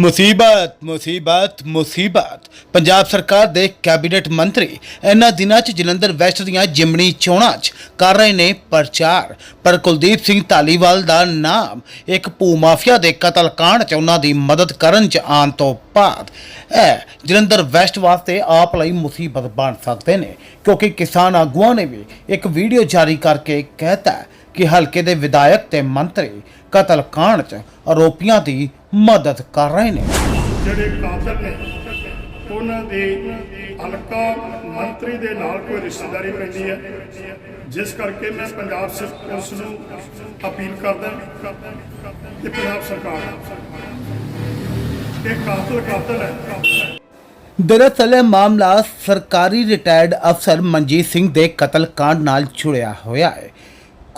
ਮੁਸੀਬਤ ਮੁਸੀਬਤ ਮੁਸੀਬਤ। ਪੰਜਾਬ ਸਰਕਾਰ ਦੇ ਕੈਬਨਿਟ ਮੰਤਰੀ ਇਹਨਾਂ ਦਿਨਾਂ 'ਚ ਜਲੰਧਰ ਵੈਸਟ ਦੀਆਂ ਜਿਮਣੀ ਚੋਣਾਂ 'ਚ ਕਰ ਰਹੇ ਨੇ ਪ੍ਰਚਾਰ। ਪਰ ਕੁਲਦੀਪ ਸਿੰਘ ਧਾਲੀਵਾਲ ਦਾ ਨਾਮ ਇੱਕ ਭੂ ਮਾਫੀਆ ਦੇ ਕਤਲ ਕਾਂਡ 'ਚ ਉਹਨਾਂ ਦੀ ਮਦਦ ਕਰਨ 'ਚ ਆਉਣ ਤੋਂ ਬਾਅਦ ਇਹ ਜਲੰਧਰ ਵੈਸਟ ਵਾਸਤੇ ਆਪ ਲਈ ਮੁਸੀਬਤ ਬਣ ਸਕਦੇ ਨੇ, ਕਿਉਂਕਿ ਕਿਸਾਨ ਆਗੂਆਂ ਨੇ ਵੀ ਇੱਕ ਵੀਡੀਓ ਜਾਰੀ ਕਰਕੇ ਕਹਿਤਾ ਹੈ ਕਿ ਹਲਕੇ ਦੇ ਵਿਧਾਇਕ ਤੇ ਮੰਤਰੀ ਕਤਲ ਕਾਂਡ 'ਚ ਆਰੋਪੀਆਂ ਦੀ ਮਦਦ ਕਰ ਰਹੇ ਨੇ। ਜਿਹੜੇ ਕਾਤਲ ਨੇ ਉਹਨਾਂ ਦੇ ਹਲਕਾ ਮੰਤਰੀ ਦੇ ਨਾਲ ਕੋਈ ਰਿਸ਼ਤੇਦਾਰੀ ਪੈਂਦੀ ਹੈ। ਜਿਸ ਕਰਕੇ ਮੈਂ ਪੰਜਾਬ ਪੁਲਿਸ ਨੂੰ ਅਪੀਲ ਕਰਦਾ ਕਿ ਪੰਜਾਬ ਸਰਕਾਰ ਇਹ ਕਾਤਲ ਕਾਤਲ ਹੈ। ਦਰਅਸਲ ਇਹ ਮਾਮਲਾ ਸਰਕਾਰੀ ਰਿਟਾਇਰਡ ਅਫਸਰ ਮਨਜੀਤ ਸਿੰਘ ਦੇ ਕਤਲ ਕਾਂਡ ਨਾਲ ਜੁੜਿਆ ਹੋਇਆ ਹੈ।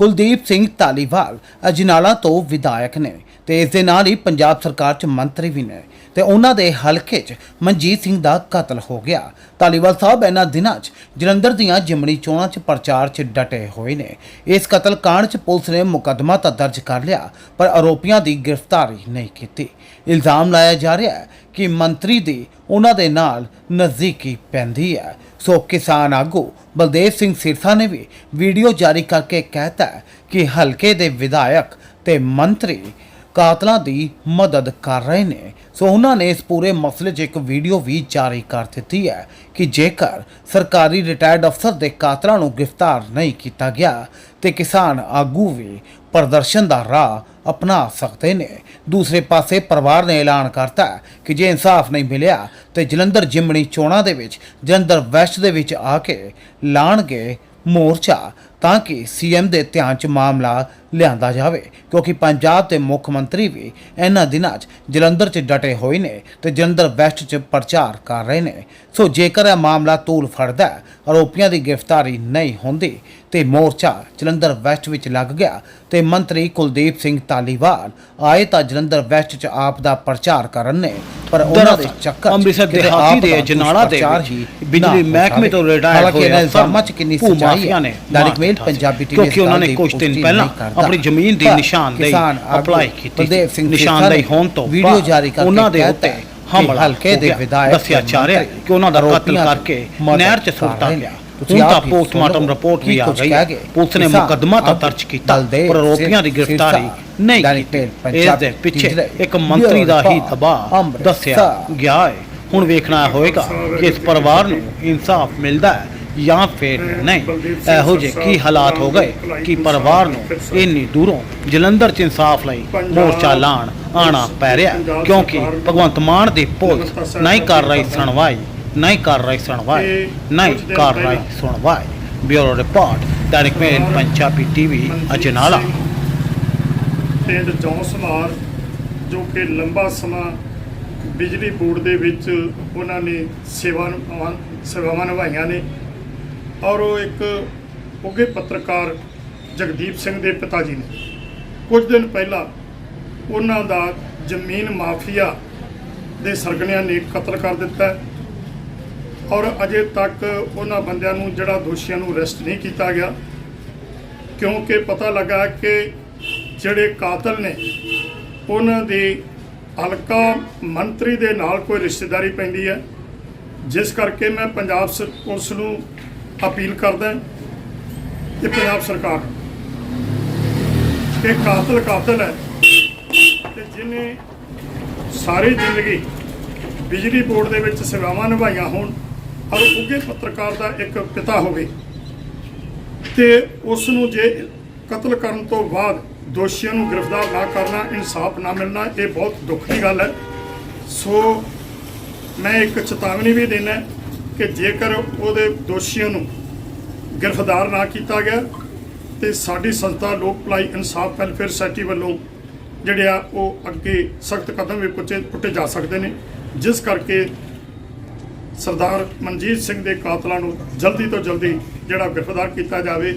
ਕੁਲਦੀਪ ਸਿੰਘ ਧਾਲੀਵਾਲ ਅਜਨਾਲਾ ਤੋਂ ਵਿਧਾਇਕ ਨੇ ਤੇ ਇਸ ਦੇ ਨਾਲ ਹੀ ਪੰਜਾਬ ਸਰਕਾਰ 'ਚ ਮੰਤਰੀ ਵੀ ਨੇ ਤੇ ਉਹਨਾਂ ਦੇ ਹਲਕੇ 'ਚ ਮਨਜੀਤ ਸਿੰਘ ਦਾ ਕਤਲ ਹੋ ਗਿਆ। ਧਾਲੀਵਾਲ ਸਾਹਿਬ ਇਹਨਾਂ ਦਿਨਾਂ 'ਚ ਜਲੰਧਰ ਦੀਆਂ ਜਿਮਣੀ ਚੋਣਾਂ 'ਚ ਪ੍ਰਚਾਰ 'ਚ ਡਟੇ ਹੋਏ ਨੇ। ਇਸ ਕਤਲ ਕਾਂਡ 'ਚ ਪੁਲਿਸ ਨੇ ਮੁਕੱਦਮਾ ਤਾਂ ਦਰਜ ਕਰ ਲਿਆ, ਪਰ ਆਰੋਪੀਆਂ ਦੀ ਗ੍ਰਿਫਤਾਰੀ ਨਹੀਂ ਕੀਤੀ। ਇਲਜ਼ਾਮ ਲਾਇਆ ਜਾ ਰਿਹਾ ਹੈ ਕਿ ਮੰਤਰੀ ਦੀ ਉਹਨਾਂ ਦੇ ਨਾਲ ਨਜ਼ਦੀਕੀ ਪੈਂਦੀ ਹੈ। ਸੋ ਕਿਸਾਨ ਆਗੂ ਬਲਦੇਵ ਸਿੰਘ ਸਿਰਸਾ ਨੇ ਵੀ ਵੀਡੀਓ ਜਾਰੀ ਕਰਕੇ ਕਹਿਤਾ ਕਿ ਹਲਕੇ ਦੇ ਵਿਧਾਇਕ ਤੇ ਮੰਤਰੀ ਕਾਤਲਾਂ ਦੀ ਮਦਦ ਕਰ ਰਹੇ ਨੇ। ਸੋ ਉਹਨਾਂ ਨੇ ਇਸ ਪੂਰੇ ਮਸਲੇ 'ਚ ਇੱਕ ਵੀਡੀਓ ਵੀ ਜਾਰੀ ਕਰ ਦਿੱਤੀ ਹੈ ਕਿ ਜੇਕਰ ਸਰਕਾਰੀ ਰਿਟਾਇਰਡ ਅਫਸਰ ਦੇ ਕਾਤਲਾਂ ਨੂੰ ਗ੍ਰਿਫਤਾਰ ਨਹੀਂ ਕੀਤਾ ਗਿਆ, ਤੇ ਕਿਸਾਨ ਆਗੂ ਵੀ ਪ੍ਰਦਰਸ਼ਨ ਦਾ ਰਾਹ ਅਪਣਾ ਸਕਦੇ ਨੇ। ਦੂਸਰੇ ਪਾਸੇ ਪਰਿਵਾਰ ਨੇ ਐਲਾਨ ਕਰਤਾ ਕਿ ਜੇ ਇਨਸਾਫ ਨਹੀਂ ਮਿਲਿਆ, ਤੇ ਜਲੰਧਰ ਜਿਮਣੀ ਚੋਣਾਂ ਦੇ ਵਿੱਚ, ਜਲੰਧਰ ਵੈਸਟ ਦੇ ਵਿੱਚ ਆ ਕੇ ਲਾਣਗੇ ਮੋਰਚਾ। ਤਾਂ ਕਿ ਸੀਐਮ ਦੇ ਧਿਆਨ 'ਚ ਮਾਮਲਾ ਲਿਆਂਦਾ ਜਾਵੇ, ਕਿਉਂਕਿ ਪੰਜਾਬ ਦੇ ਮੁੱਖ ਮੰਤਰੀ ਵੀ ਇਹਨਾਂ ਦਿਨਾਂ 'ਚ ਜਲੰਧਰ 'ਚ ਡਟੇ ਹੋਏ ਨੇ ਤੇ ਜਲੰਧਰ ਵੈਸਟ 'ਚ ਪ੍ਰਚਾਰ ਕਰ ਰਹੇ ਨੇ। ਸੋ ਜੇਕਰ ਇਹ ਮਾਮਲਾ ਤੂਲ ਫੜਦਾ ਆਰੋਪੀਆਂ ਦੀ ਗ੍ਰਿਫਤਾਰੀ ਨਹੀਂ ਹੁੰਦੀ ਤੇ ਮੋਰਚਾ ਜਲੰਧਰ ਵੈਸਟ ਵਿੱਚ ਲੱਗ ਗਿਆ ਤੇ ਮੰਤਰੀ ਕੁਲਦੀਪ ਸਿੰਘ ਧਾਲੀਵਾਲ ਆਏ ਤਾਂ ਜਲੰਧਰ ਵੈਸਟ 'ਚ ਆਪ ਦਾ ਪ੍ਰਚਾਰ ਕਰਨ ਨੇ ਪਰ ਉਹਨਾਂ ਦੇ ਚੱਕਰ ਅੰਮ੍ਰਿਤਸਰ ਦੇ ਕਿਤੇ ਹਾਥੀ ਆਪ ਦੇ ਅਜਨਾਲਾ ਦੇ ਬਿਜਲੀ ਮਹਿਕਮੇ ਤੋਂ। ਰਿਟਾਇਰ ਹਾਲਾਂਕਿ ਹੋਏ ਅਫਸਰ ਇਲਜ਼ਾਮਾਂ 'ਚ ਕਿੰਨੀ ਸੱਚਾਈ ਹੈ ਨੇ ਦੈਨਿਕ ਮੇਲ ਪੰਜਾਬੀ ਟੀਵੀ ਕਿਉਂਕਿ ਉਹਨਾਂ ਨੇ ਕੁਝ ਦਿਨ ਪਹਿਲਾਂ ਆਪਣੀ ਜ਼ਮੀਨ ਦੀ ਨਿਸ਼ਾਨਦੇਹੀ ਅਪਲਾਈ ਕੀਤੀ। ਨਿਸ਼ਾਨਦੇਹੀ ਹੋਣ ਤੋਂ ਵੀਡੀਓ ਜਾਰੀ ਕਰਕੇ ਉਹਨਾਂ ਦੇ ਉੱਤੇ ਹਮਲਾ ਹਲਕੇ ਦੇ। ਵਿਧਾਇਕ ਦੱਸਿਆ ਜਾ ਰਿਹਾ ਕਿ ਉਹਨਾਂ ਦਾ ਕਤਲ ਕਰਕੇ ਨਹਿਰ 'ਚ ਸੁੱਟਾ। ਗਿਆ ਤੁਸੀਂ ਆਪ ਹੀ ਪੋਸਟਮਾਰਟਮ ਰਿਪੋਰਟ ਵੀ ਆ ਗਈ। ਪੁਲਿਸ ਨੇ ਮੁਕੱਦਮਾ ਤਾਂ ਦਰਜ ਕੀਤਾ ਪਰ ਆਰੋਪੀਆਂ ਦੀ ਗ੍ਰਿਫਤਾਰੀ ਨਹੀਂ ਕੀਤੀ। ਇਸ ਦੇ ਪਿੱਛੇ ਇੱਕ ਮੰਤਰੀ ਦਾ ਹੀ ਦਬਾਅ। ਦੱਸਿਆ ਗਿਆ ਹੈ। ਹੁਣ ਵੇਖਣਾ ਹੋਏਗਾ ਕਿ ਇਸ ਪਰਿਵਾਰ ਨੂੰ ਇਨਸਾਫ ਮਿਲਦਾ ਹੈ ਜਾਂ ਫਿਰ ਨਹੀਂ। ਇਹੋ ਜਿਹੇ ਕੀ ਹਾਲਾਤ ਹੋ ਗਏ ਕਿ ਪਰਿਵਾਰ ਨੂੰ ਇੰਨੀ ਦੂਰੋਂ ਜਲੰਧਰ ਚ ਇਨਸਾਫ ਲਈ ਮੋਰਚਾ ਲਾਣ ਆਣਾ ਪੈ ਰਿਹਾ ਕਿਉਂਕਿ ਭਗਵੰਤ ਮਾਨ ਦੀ ਪੁਲਿਸ ਨਹੀਂ ਕਰ ਰਹੀ ਸੁਣਵਾਈ। ਨਹੀਂ ਕਰ ਰਹੀ ਸੁਣਵਾਈ ਨਹੀਂ ਕਰ ਰਹੀ ਸੁਣਵਾਈ bureau report Dainik mail Punjabi TV Ajnala. ਪਿੰਡ ਜੌਂਸਮਾਰ ਜੋ ਕਿ ਲੰਬਾ ਸਮਾਂ ਬਿਜਲੀ ਬੋਰਡ ਦੇ ਵਿੱਚ ਉਹਨਾਂ ਨੇ ਸੇਵਾ ਨਿਭਾਉਣ- ਸੇਵਾਵਾਂ ਨਿਭਾਈਆਂ ਨੇ। ਔਰ ਉਹ ਇੱਕ ਉੱਘੇ ਪੱਤਰਕਾਰ ਜਗਦੀਪ ਸਿੰਘ ਦੇ ਪਿਤਾ ਜੀ ਨੇ। ਕੁਝ ਦਿਨ ਪਹਿਲਾਂ ਉਹਨਾਂ ਦਾ ਜ਼ਮੀਨ ਮਾਫੀਆ ਦੇ ਸਰਗਣਿਆਂ ਨੇ ਕਤਲ ਕਰ ਦਿੱਤਾ। ਹੈ ਔਰ ਅਜੇ ਤੱਕ ਉਹਨਾਂ ਬੰਦਿਆਂ ਨੂੰ, ਜਿਹੜਾ ਦੋਸ਼ੀਆਂ ਨੂੰ ਅਰੈਸਟ ਨਹੀਂ ਕੀਤਾ ਗਿਆ, ਕਿਉਂਕਿ ਪਤਾ ਲੱਗਾ ਕਿ ਜਿਹੜੇ ਕਾਤਲ ਨੇ, ਉਹਨਾਂ ਦੀ ਹਲਕਾ ਮੰਤਰੀ ਦੇ ਨਾਲ ਕੋਈ ਰਿਸ਼ਤੇਦਾਰੀ ਪੈਂਦੀ ਹੈ। ਜਿਸ ਕਰਕੇ ਮੈਂ ਪੰਜਾਬ ਸਰ- ਪੁਲਿਸ ਨੂੰ ਅਪੀਲ ਕਰਦਾ ਕਿ ਪੰਜਾਬ ਸਰਕਾਰ ਇਹ ਕਾਤਲ ਕਾਤਲ ਹੈ ਤੇ ਜਿਹਨੇ ਸਾਰੀ ਜ਼ਿੰਦਗੀ ਬਿਜਲੀ ਬੋਰਡ ਦੇ ਵਿੱਚ ਸੇਵਾਵਾਂ ਨਿਭਾਈਆਂ ਹੋਣ ਔਰ ਉੱਘੇ ਪੱਤਰਕਾਰ ਦਾ ਇੱਕ ਪਿਤਾ ਹੋਵੇ ਤੇ ਉਸ ਨੂੰ ਜੇ ਕਤਲ ਕਰਨ ਤੋਂ ਬਾਅਦ ਦੋਸ਼ੀਆਂ ਨੂੰ ਗ੍ਰਿਫਤਾਰ ਨਾ ਕਰਨਾ, ਇਨਸਾਫ ਨਾ ਮਿਲਣਾ, ਇਹ ਬਹੁਤ ਦੁੱਖ ਦੀ ਗੱਲ ਹੈ। ਸੋ ਮੈਂ ਇੱਕ ਚੇਤਾਵਨੀ ਵੀ ਦੇਣਾ ਕਿ ਜੇਕਰ ਉਹਦੇ ਦੋਸ਼ੀਆਂ ਨੂੰ ਗ੍ਰਿਫਤਾਰ ਨਾ ਕੀਤਾ ਗਿਆ ਤੇ ਸਾਡੀ ਸੰਸਥਾ ਲੋਕ ਭਲਾਈ, ਇਨਸਾਫ, ਵੈਲਫੇਅਰ ਸੋਸਾਇਟੀ ਵੱਲੋਂ ਜਿਹੜੇ ਆ ਉਹ ਅੱਗੇ ਸਖਤ ਕਦਮ ਵੀ ਪੁੱਟੇ ਪੁੱਟੇ ਜਾ ਸਕਦੇ ਨੇ। ਜਿਸ ਕਰਕੇ ਸਰਦਾਰ ਮਨਜੀਤ ਸਿੰਘ ਦੇ ਕਾਤਲਾਂ ਨੂੰ ਜਲਦੀ ਤੋਂ ਜਲਦੀ ਜਿਹੜਾ ਗ੍ਰਿਫਤਾਰ ਕੀਤਾ ਜਾਵੇ,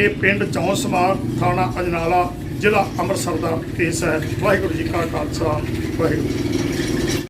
ਇਹ ਪਿੰਡ ਚੌਂਸਮਾਰ ਥਾਣਾ ਅਜਨਾਲਾ, ਜ਼ਿਲ੍ਹਾ ਅੰਮ੍ਰਿਤਸਰ ਦਾ ਕੇਸ ਹੈ। ਵਾਹਿਗੁਰੂ ਜੀ ਕਾ ਖਾਲਸਾ, ਵਾਹਿਗੁਰੂ